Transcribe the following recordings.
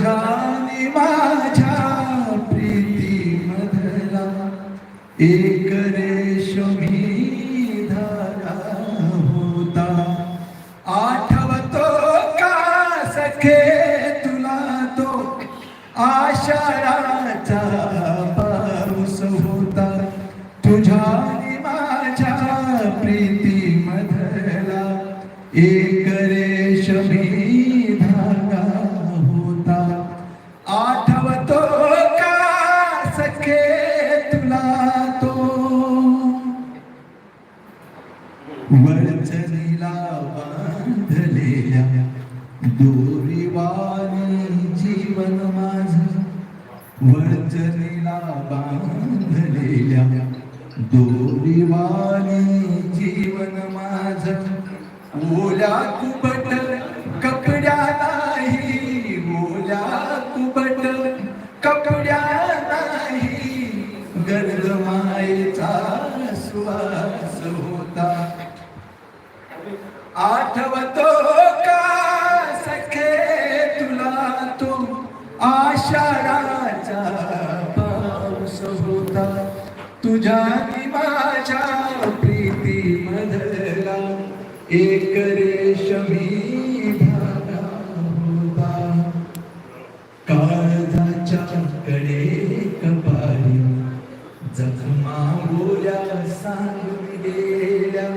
तुझ्या माझ्या प्रीती मधला. एक रेशमी धारा होता. आठवतो का सखे तुला तो? आषाढाचा पाऊस होता. तुझ्या माझ्या प्रीती दोरीवाणी जीवन माझ वळचणीला बांधलेल्या दोरीवाणी जीवन माझ. ओल्या कुबट कपड्या नाही ओल्या कुबट कपड्या नाही गर्द मायेचा श्वास होता. आठवण पाऊस होता तुझ्या माझ्या प्रीती मधला एक रेशमी धागा होता. काळजाच्या कडे कपाळी जखमा बोल्या सांगून गेल्या.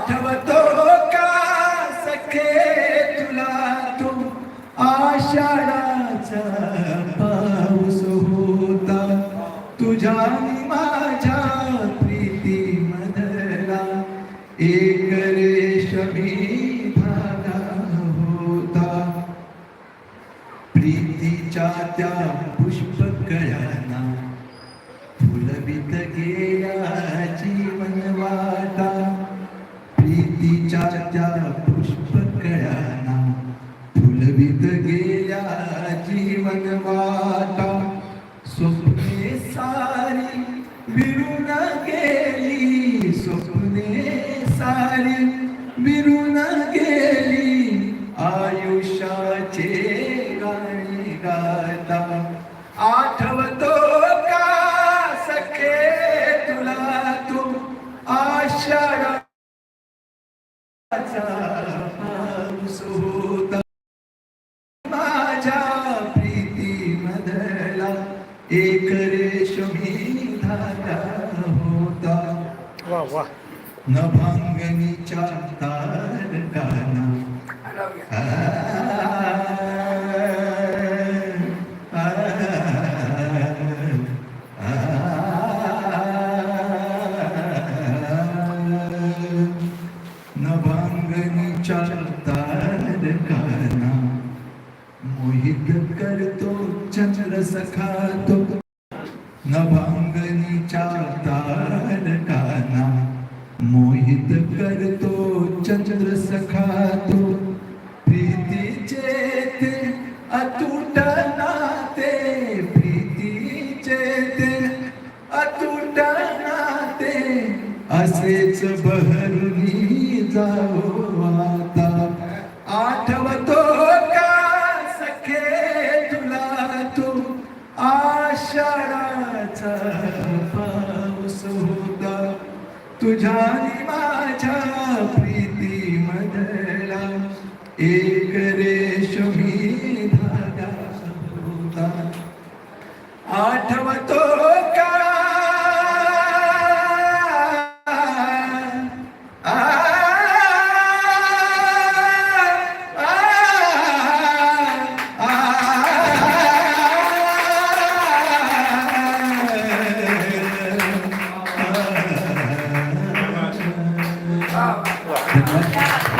आठवतो का सखे तुला तू? आषाढाचा पाऊस होता. तुझ्या माझ्या प्रीती मधला एक रेशमी धागा होता. प्रीतीच्या त्या पुष्पकळ्यांना फुलवित गेल्या प्रीतीच्या त्या पुष्पकळ्यांना फुलवित गेल्या जीवन वाटा. स्वप्ने सारी विरुण गेली स्वप्ने सारी विरुण वा वा नभांगणीच्या तारकाना नभांगणीच्या मोहित करतो चंद्र सखातो नभांगणीच्या तारकाना मोहित करतो चंद्र सखातो प्रीतीचे ते अतूट नाते. प्रीतीचे ते अतूट नाते. असेच बहरुनी जाओ तुझ्या माझ्या प्रीती मधला एक रेशमी धागा होता. आठवत 我